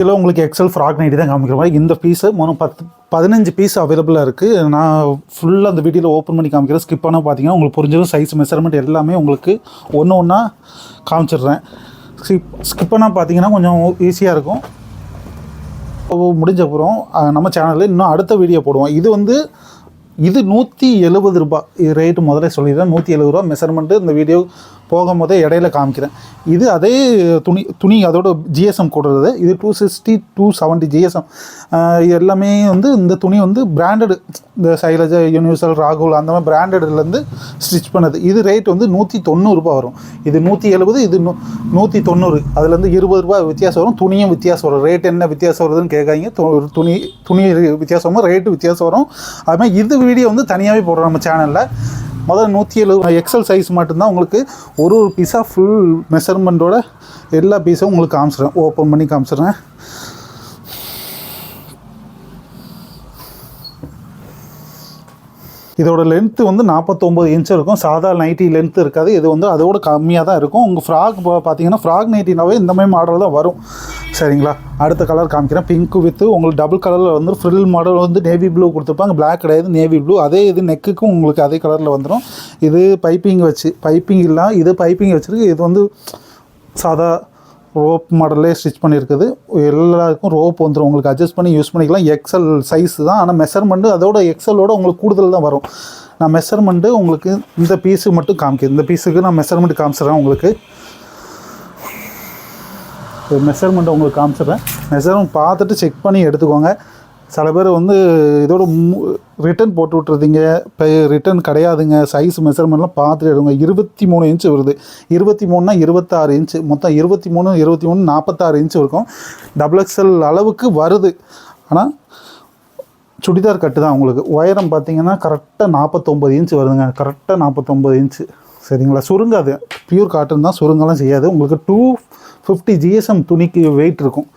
இதில் உங்களுக்கு XL frock nighty தான் காமிக்கிற மாதிரி இந்த பீஸு மூணு பத்து பதினஞ்சு பீஸ் அவைலபிளாக இருக்குது நான் ஃபுல்லாக அந்த வீடியோவில் ஓப்பன் பண்ணி காமிக்கிறேன். ஸ்கிப் ஆனால் பார்த்தீங்கன்னா உங்களுக்கு புரிஞ்சிடும் சைஸ் மெஷர்மெண்ட் எல்லாமே உங்களுக்கு ஒன்று ஒன்றா காமிச்சிடுறேன். ஸ்கிப் ஸ்கிப் ஆனால் பார்த்தீங்கன்னா கொஞ்சம் ஈஸியாக இருக்கும். ஓ, முடிஞ்ச அப்புறம் நம்ம சேனலில் இன்னும் அடுத்த வீடியோ போடுவோம். இது வந்து இது நூற்றி எழுபது ரூபாய் இது ரேட்டு முதல்ல சொல்லிடுறேன். நூற்றி எழுபது ரூபா மெஷர்மெண்ட்டு இந்த வீடியோ போகும்போதே இடையில காமிக்கிறேன். இது அதே துணி துணி அதோட ஜிஎஸ்எம் கொடுறது இது two sixty two seventy GSM எல்லாமே வந்து இந்த துணி வந்து பிராண்டடு இந்த சைலஜா யூனிவர்சல் ராகுல் அந்த மாதிரி பிராண்டட்லேருந்து ஸ்டிச் பண்ணது. இது ரேட் வந்து நூற்றி தொண்ணூறுரூபா வரும். இது நூற்றி எழுபது இது நூ நூற்றி தொண்ணூறு. அதுலேருந்து இருபது ரூபாய் வித்தியாசம் வரும். துணியும் வித்தியாசம் வரும். ரேட் என்ன வித்தியாசம் வருதுன்னு கேட்காங்க துணி துணி வித்தியாசம் வரும் ரேட்டு வித்தியாசம் வரும். அதுமாதிரி இது வீடியோ வந்து தனியாகவே போடுறோம் நம்ம சேனலில் முதல்ல நூற்றி எழுபது எக்ஸல் சைஸ் மட்டும்தான் உங்களுக்கு ஒரு ஒரு பீஸாக ஃபுல் மெஷர்மெண்ட்டோட எல்லா பீஸும் உங்களுக்கு காமிச்சிடுறேன். ஓப்பன் பண்ணி காமிச்சிடுறேன். இதோட லென்த்து வந்து நாற்பத்தொம்பது இன்ச் இருக்கும். சாதா நைட்டி லென்த் இருக்காது. இது வந்து அதோட கம்மியாக தான் இருக்கும். உங்கள் ஃப்ராக் பார்த்தீங்கன்னா ஃப்ராக் நைட்டினாவே இந்த மாதிரி மாடல் தான் வரும். சரிங்களா? அடுத்த கலர் காமிக்கிறேன். பிங்க் வித்து உங்களுக்கு டபுள் கலரில் வந்து ஃப்ரில் மாடல் வந்து நேவி ப்ளூ கொடுத்துருப்பாங்க. பிளாக் கிடையாது நேவி ப்ளூ அதே இது நெக்குக்கும் உங்களுக்கு அதே கலரில் வந்துடும் இது பைப்பிங் வச்சு. பைப்பிங் இல்லை இது பைப்பிங் வச்சுருக்கு. இது வந்து சாதா ரோப் மாடல்லே ஸ்டிச் பண்ணியிருக்குது. எல்லாருக்கும் ரோப் வந்துடும் உங்களுக்கு அட்ஜஸ்ட் பண்ணி யூஸ் பண்ணிக்கலாம். எக்ஸல் சைஸ் தான். ஆனால் மெஷர்மெண்ட்டு அதோட எக்ஸலோட உங்களுக்கு கூடுதல் தான் வரும். நான் மெஷர்மெண்ட்டு உங்களுக்கு இந்த பீஸு மட்டும் காமிக்கிது இந்த பீஸுக்கு நான் மெஷர்மெண்ட் காமிச்சிடறேன் உங்களுக்கு. மெஷர்மெண்ட்டை உங்களுக்கு காமிச்சிடுறேன். மெஷர்மெண்ட் பார்த்துட்டு செக் பண்ணி எடுத்துக்கோங்க. சில பேர் வந்து இதோட ரிட்டன் போட்டு விட்டுருந்தீங்க இப்போ ரிட்டன் கிடையாதுங்க. சைஸ் மெஷர்மெண்ட்லாம் பார்த்துட்டு எடுங்க. இருபத்தி மூணு இன்ச்சு வருது. இருபத்தி மூணுனா இருபத்தாறு இன்ச்சு மொத்தம் இருபத்தி மூணு இருபத்தி மூணு நாற்பத்தாறு இன்ச்சு இருக்கும் டபுள் எக்ஸல் அளவுக்கு வருது. ஆனால் சுடிதார் கட்டு தான் உங்களுக்கு. உயரம் பார்த்தீங்கன்னா கரெக்டாக நாற்பத்தொம்பது இன்ச் வருதுங்க. கரெக்டாக நாற்பத்தொம்பது இன்ச்சு சரிங்களா? சுருங்காது. பியூர் காட்டன் தான் சுருங்கெல்லாம் செய்யாது. உங்களுக்கு டூ ஃபிஃப்டி ஜிஎஸ்எம் துணிக்கு வெயிட் இருக்கும்.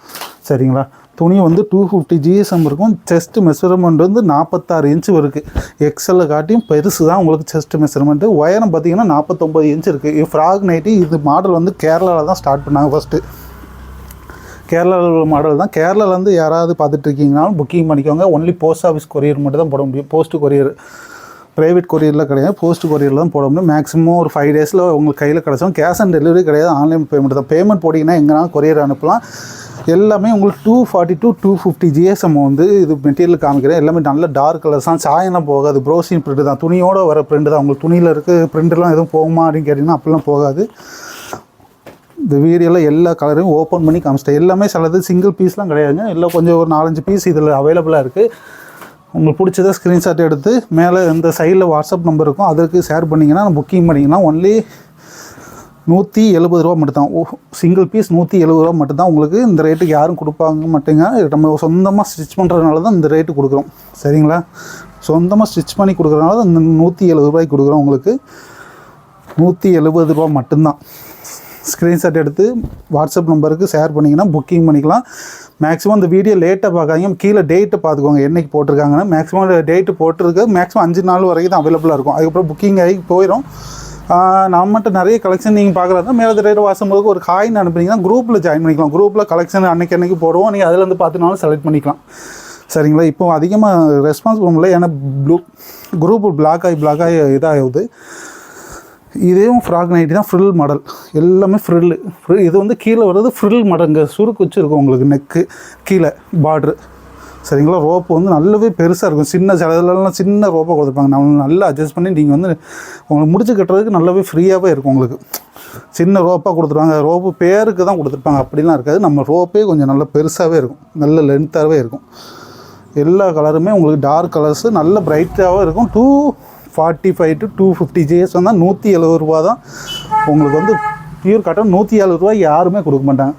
சரிங்களா? துணி வந்து டூ ஃபிஃப்டி ஜிஎஸ்எம் இருக்கும். செஸ்ட் மெஷர்மெண்ட் வந்து நாற்பத்தாறு இன்ச்சு இருக்குது எக்ஸலில் காட்டியும் பெருசு தான் உங்களுக்கு செஸ்ட் மெஷர்மெண்ட்டு உயரம் பார்த்தீங்கன்னா நாற்பத்தொம்பது இன்ச் இருக்குது ஃப்ராக் நைட்டி இது மாடல் வந்து கேரளாவில் தான் ஸ்டார்ட் பண்ணாங்க ஃபஸ்ட்டு கேரளாவில் உள்ள மாடல் தான். கேரளாவிலேருந்து யாராவது பார்த்துட்டு இருக்கீங்கனாலும் புக்கிங் பண்ணிக்கோங்க. ஒன்லி போஸ்ட் ஆஃபீஸ் கொரியர் மட்டும் தான் போட முடியும். போஸ்ட்டு கொரியர் ப்ரைவேட் கொரியரில் கிடையாது. போஸ்ட் கொரியரில் தான் போட முடியும். மேக்ஸிமம் ஒரு ஃபைவ் டேஸில் உங்களுக்கு கையில் கிடச்சோம் கேஷ் ஆன் டெலிவரி கிடையாது. ஆன்லைன் பேமெண்ட் தான். பேமெண்ட் போட்டிங்கன்னா எங்கேனாலும் கொரியர் அனுப்பலாம். எல்லாமே உங்களுக்கு two forty two two fifty GSM வந்து இது மெட்டீரியல் காமிக்கிறேன். எல்லாமே நல்ல டார்க் கலர்ஸ் தான். சாயம்லாம் போகாது. ப்ரோசின் பிரிண்ட் தான். துணியோடு வர பிரிண்ட் தான். உங்களுக்கு துணியில் இருக்க பிரிண்ட்லாம் எதுவும் போகுமா அப்படின்னு கேட்டிங்கன்னா அப்படிலாம் போகாது. இந்த வீடியோவில் எல்லா கலரையும் ஓப்பன் பண்ணி காமிச்சிட்டேன். எல்லாமே சிலது சிங்கிள் பீஸ்லாம் கிடையாதுங்க. இல்லை கொஞ்சம் ஒரு நாலஞ்சு பீஸ் இதில் அவைலபிளாக இருக்குது உங்களுக்கு பிடிச்சதை ஸ்க்ரீன்ஷாட் எடுத்து மேலே இந்த சைடில் வாட்ஸ்அப் நம்பர் இருக்கும். அதற்கு ஷேர் பண்ணிங்கன்னா புக்கிங் பண்ணிங்கன்னா ஒன்லி நூற்றி எழுபது ரூபா மட்டும்தான். ஓ சிங்கிள் பீஸ் நூற்றி எழுபது ரூபா மட்டும்தான் உங்களுக்கு இந்த ரேட்டுக்கு யாரும் கொடுப்பாங்க மாட்டேங்க. நம்ம சொந்தமாக ஸ்டிச் பண்ணுறதுனால தான் இந்த ரேட்டு கொடுக்குறோம். சரிங்களா? சொந்தமாக ஸ்டிச் பண்ணி கொடுக்குறதுனால தான் இந்த நூற்றி எழுபது ரூபாய்க்கு கொடுக்குறோம் உங்களுக்கு. நூற்றி எழுபது ரூபா மட்டும்தான். ஸ்க்ரீன்ஷாட் எடுத்து வாட்ஸ்அப் நம்பருக்கு ஷேர் பண்ணிங்கன்னா புக்கிங் பண்ணிக்கலாம். மேக்ஸிமம் இந்த வீடியோ லேட்டாக பார்க்காதீங்க. கீழே டேட்டை பார்த்துக்கோங்க. என்னைக்கு போட்டிருக்காங்கன்னா. மேக்ஸிமம் டேட்டு போட்டிருக்கு. மேக்ஸிமம் அஞ்சு நாள் வரைக்கும் தான் அவைலபிளாக இருக்கும். அதுக்கப்புறம் புக்கிங் ஆகி போயிடும் நம்மகிட்ட நிறைய கலெக்ஷன் நீங்கள் பார்க்குறதா மேலே ரேட் வாசும்போது ஒரு காயின் அனுப்புனீங்கன்னா குரூப்பில் ஜாயின் பண்ணிக்கலாம். குரூப்பில் கலெக்ஷன் அன்னைக்கு அன்னைக்கு போடுவோம். நீங்கள் அதிலேருந்து பார்த்துனாலும் செலக்ட் பண்ணிக்கலாம். சரிங்களா? இப்போ அதிகமாக ரெஸ்பான்ஸ் பண்ண முடியல ஏன்னா ப்ளூ குரூப் பிளாக் ஆகி பிளாக் ஆகி இதாகுது. இதேவும் ஃப்ராக் நைட்டி தான் ஃப்ரில் மாடல். எல்லாமே ஃப்ரில்லு ஃப்ரில் இது வந்து கீழே வர்றது ஃப்ரில் மடங்கு. சுருக்கு வச்சுருக்கும் உங்களுக்கு நெக்கு கீழே பார்ட்ரு சரிங்களா? ரோப்பு வந்து நல்லாவே பெருசாக இருக்கும். சின்ன சிலதுலலாம் சின்ன ரோப்பாக கொடுத்துருப்பாங்க. நம்ம நல்லா அட்ஜஸ்ட் பண்ணி நீங்கள் வந்து உங்களுக்கு முடிச்சு கட்டுறதுக்கு நல்லாவே ஃப்ரீயாகவே இருக்கும் உங்களுக்கு. சின்ன ரோப்பாக கொடுத்துருவாங்க. ரோப்பு பேருக்கு தான் கொடுத்துருப்பாங்க. அப்படிலாம் இருக்காது. நம்ம ரோப்பே கொஞ்சம் நல்லா பெருசாகவே இருக்கும். நல்ல லென்த்தாகவே இருக்கும். எல்லா கலருமே உங்களுக்கு டார்க் கலர்ஸு நல்ல பிரைட்டாகவும் இருக்கும். Two forty five to two fifty GS வந்தால் நூற்றி எழுபது ரூபா தான் உங்களுக்கு வந்து பியூர் காட்டன் நூற்றி எழுபது ரூபா யாருமே கொடுக்க மாட்டாங்க.